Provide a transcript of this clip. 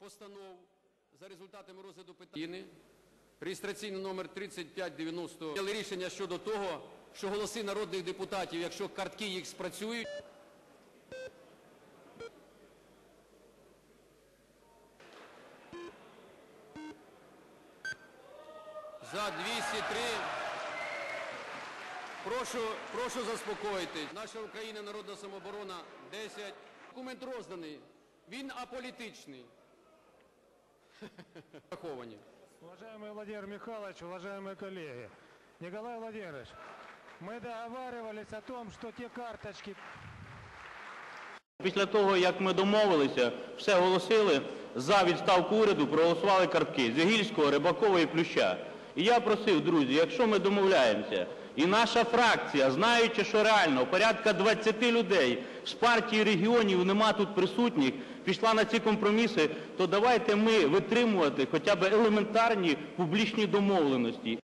постанов за результатами розгляду питання. Реєстраційний номер 3590. Прийняли рішення щодо того, що голоси народних депутатів, якщо картки їх спрацюють, За 203. Прошу, прошу заспокоїтись. Наша Україна, народна самооборона 10. Документ розданий. Він аполітичний. Враховані. Уважаемый Владимир Михайлович, уважаемые коллеги, Николай Владимирович, мы договаривались о том, что те карточки, Після того, як ми домовилися, все оголосили, за відставку уряду проголосували картки Зігільського, Рибакова і Плюща. І я просив, друзі, якщо ми домовляємося, і наша фракція, знаючи, що реально порядка 20 людей з партії регіонів нема тут присутніх, пішла на ці компроміси, то давайте ми витримувати хоча б елементарні публічні домовленості.